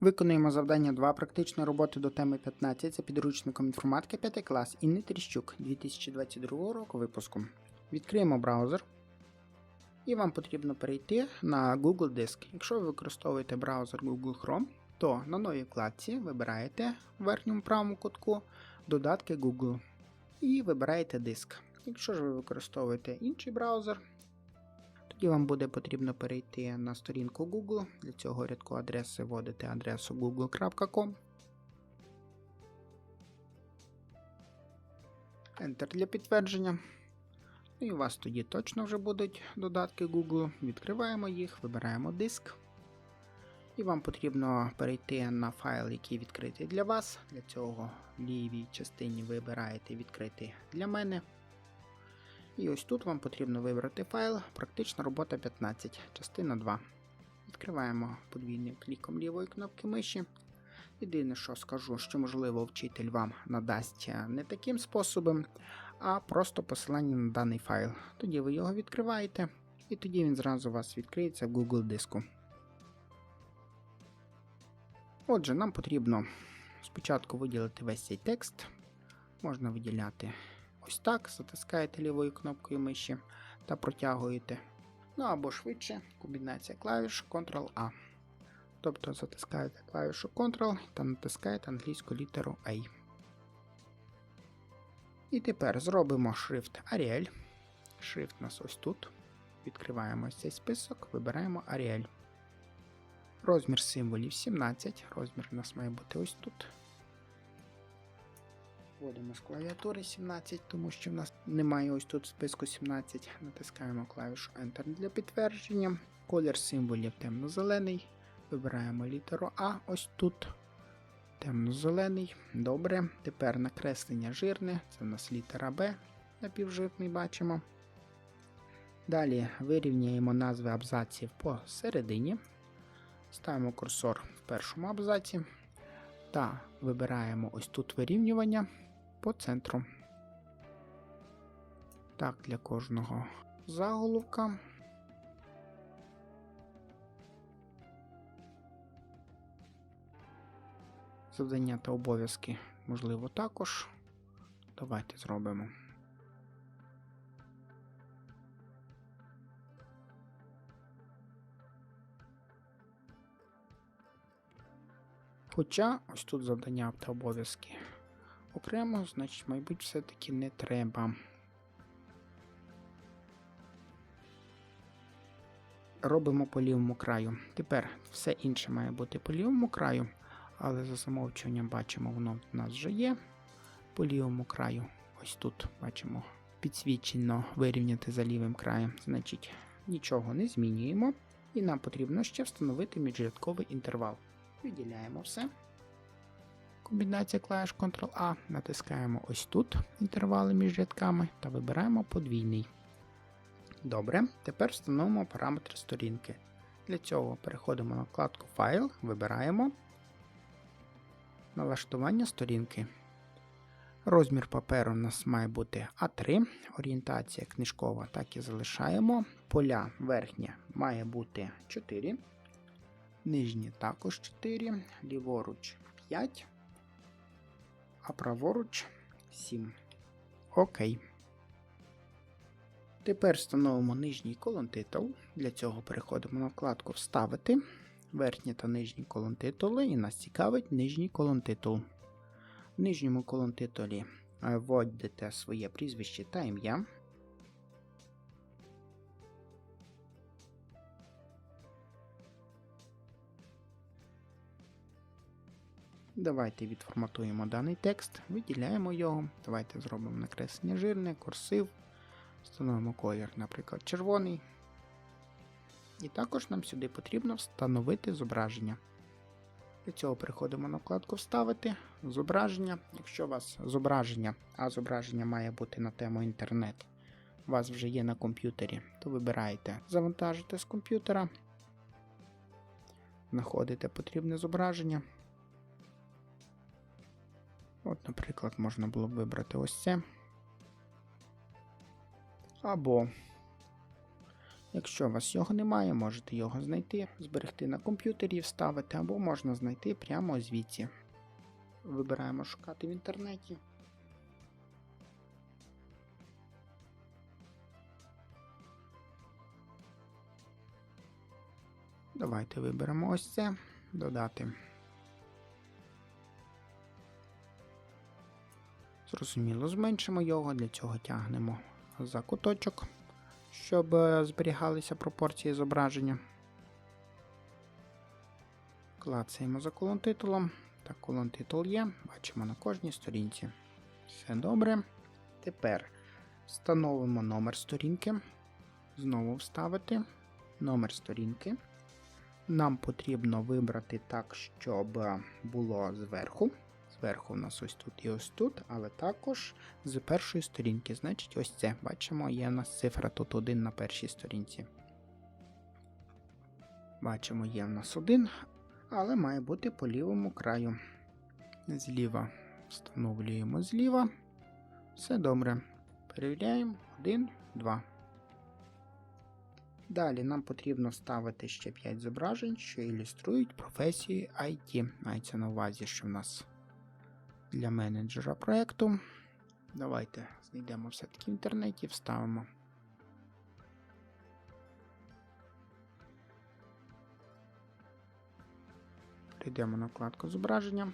Виконуємо завдання 2 практичної роботи до теми 15 за підручником інформатики 5 клас Інни Тріщук 2022 року випуску. Відкриємо браузер. І вам потрібно перейти на Google Диск. Якщо ви використовуєте браузер Google Chrome, то на новій вкладці вибираєте в верхньому правому кутку додатки Google і вибираєте диск. Якщо ж ви використовуєте інший браузер, тоді вам буде потрібно перейти на сторінку Google. Для цього рядку адреси вводите адресу google.com. Enter для підтвердження. Ну і у вас тоді точно вже будуть додатки Google. Відкриваємо їх, вибираємо диск. І вам потрібно перейти на файл, який відкритий для вас. Для цього в лівій частині вибираєте відкритий для мене. І ось тут вам потрібно вибрати файл Практична робота 15, частина 2. Відкриваємо подвійним кліком лівої кнопки миші. Єдине, що скажу, що можливо вчитель вам надасть не таким способом, а просто посилання на даний файл. Тоді ви його відкриваєте, і тоді він зразу у вас відкриється в Google диску. Отже, нам потрібно спочатку виділити весь цей текст. Можна виділяти ось так, затискаєте лівою кнопкою миші та протягуєте. Ну або швидше, комбінація клавіш Ctrl-A. Тобто затискаєте клавішу Ctrl та натискаєте англійську літеру A. І тепер зробимо шрифт Arial. Шрифт у нас ось тут. Відкриваємо цей список, вибираємо Arial. Розмір символів 17. Розмір у нас має бути ось тут. Вводимо з клавіатури 17, тому що в нас немає ось тут списку 17. Натискаємо клавішу Enter для підтвердження. Колір символів темно-зелений. Вибираємо літеру А ось тут. Темно-зелений. Добре. Тепер накреслення жирне. Це в нас літера Б. Напівжирний бачимо. Далі вирівняємо назви абзаців посередині. Ставимо курсор в першому абзаці. Та вибираємо ось тут вирівнювання по центру. Так, для кожного заголовка. Завдання та обов'язки можливо також. Давайте зробимо. Хоча ось тут завдання та обов'язки окремо, значить, мабуть, все-таки не треба. Робимо по лівому краю. Тепер все інше має бути по лівому краю, але за замовчуванням бачимо, воно в нас вже є. По лівому краю, ось тут бачимо підсвічено вирівняти за лівим краєм. Значить, нічого не змінюємо. І нам потрібно ще встановити міжрядковий інтервал. Виділяємо все. Комбінація клавіш Ctrl-A, натискаємо ось тут інтервали між рядками та вибираємо подвійний. Добре, тепер встановимо параметри сторінки. Для цього переходимо на вкладку Файл, вибираємо налаштування сторінки. Розмір паперу у нас має бути А3, орієнтація книжкова так і залишаємо. Поля верхнє має бути 4. Нижні також 4, ліворуч 5, а праворуч 7. Окей. Тепер встановимо нижній колон титул. Для цього переходимо на вкладку Вставити, верхні та нижні колон титули, і нас цікавить нижній колон титул. В нижньому колон титулі вводите своє прізвище та ім'я. Давайте відформатуємо даний текст, виділяємо його. Давайте зробимо накреслення жирне, курсив. Встановимо колір, наприклад, червоний. І також нам сюди потрібно встановити зображення. Для цього переходимо на вкладку Вставити, зображення. Якщо у вас зображення, а зображення має бути на тему інтернет, у вас вже є на комп'ютері, то вибираєте Завантажити з комп'ютера, знаходите потрібне зображення. Наприклад, можна було б вибрати ось це. Або Якщо у вас його немає, можете його знайти, зберегти на комп'ютері і вставити, або можна знайти прямо звідси. Вибираємо шукати в інтернеті. Давайте виберемо ось це, додати. Зрозуміло, зменшимо його, для цього тягнемо за куточок, щоб е, зберігалися пропорції зображення. Клацаємо за колон титулом. Так, колон титул є, бачимо на кожній сторінці. Все добре. Тепер встановимо номер сторінки. Знову вставити номер сторінки. Нам потрібно вибрати так, щоб було зверху. Зверху у нас ось тут і ось тут, але також з першої сторінки. Значить, ось це. Бачимо, є у нас цифра тут 1 на першій сторінці. Бачимо, є у нас один, але має бути по лівому краю. Зліва встановлюємо зліва. Все добре. Перевіряємо 1, 2. Далі нам потрібно вставити ще 5 зображень, що ілюструють професію IT. Мається на увазі, що в нас для менеджера проєкту. Давайте знайдемо все-таки в інтернеті, вставимо. Перейдемо на вкладку зображення.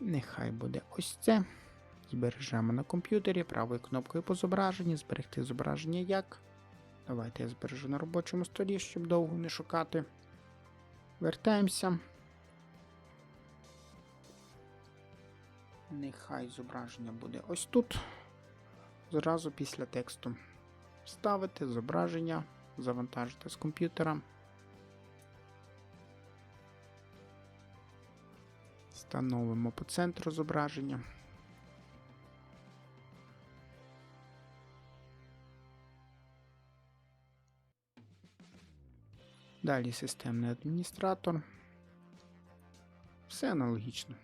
Нехай буде ось це. Збережемо на комп'ютері правою кнопкою по зображенні, зберегти зображення як. Давайте я збережу на робочому столі, щоб довго не шукати. Вертаємося. Нехай зображення буде ось тут. Зразу після тексту. Вставити зображення, завантажити з комп'ютера. Встановимо по центру зображення. Далі системний адміністратор. Все аналогічно.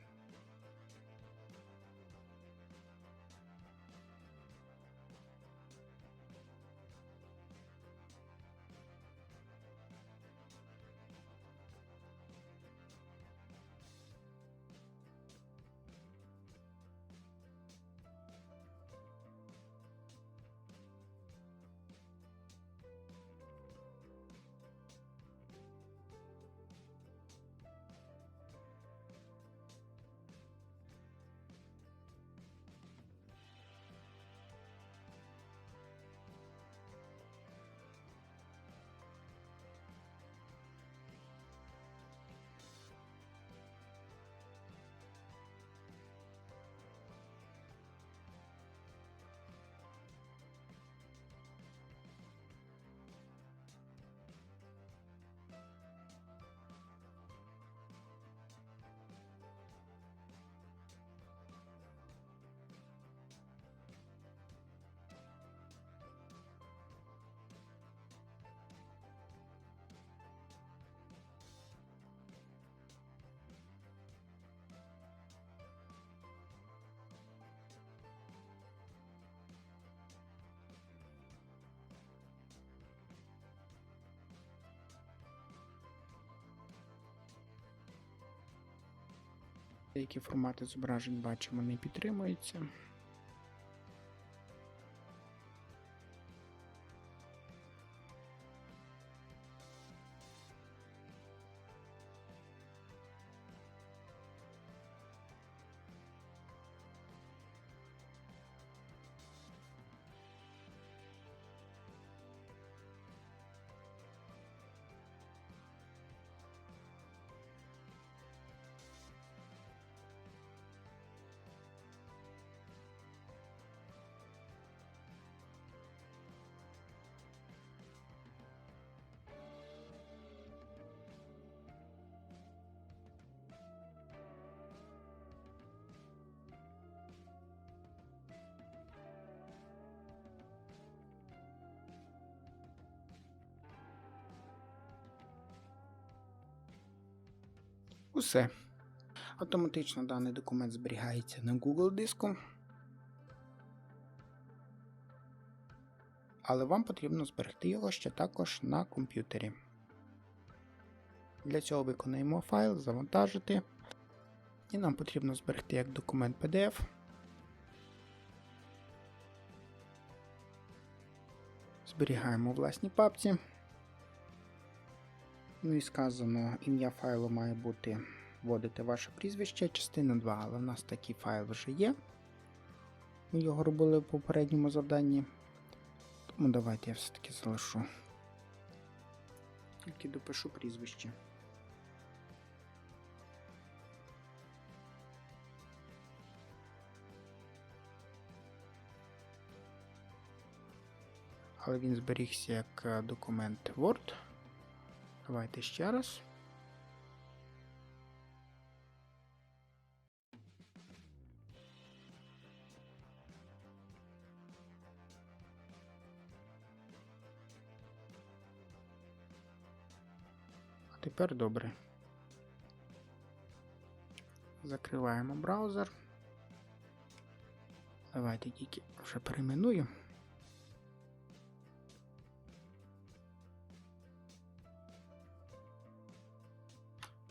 Деякі формати зображень бачимо не підтримуються. Усе. Автоматично даний документ зберігається на Google диску. але вам потрібно зберегти його ще також на комп'ютері. Для цього виконуємо файл, завантажити. І нам потрібно зберегти як документ PDF. Зберігаємо у власній папці. Ну і сказано, ім'я файлу має бути вводити ваше прізвище, частина 2, але в нас такий файл вже є. Ми його робили в попередньому завданні. Тому давайте я все-таки залишу. Тільки допишу прізвище. Але він зберігся як е, документ Word. Давайте ще раз. А тепер добре. Закриваємо браузер. Давайте тільки вже перейменую.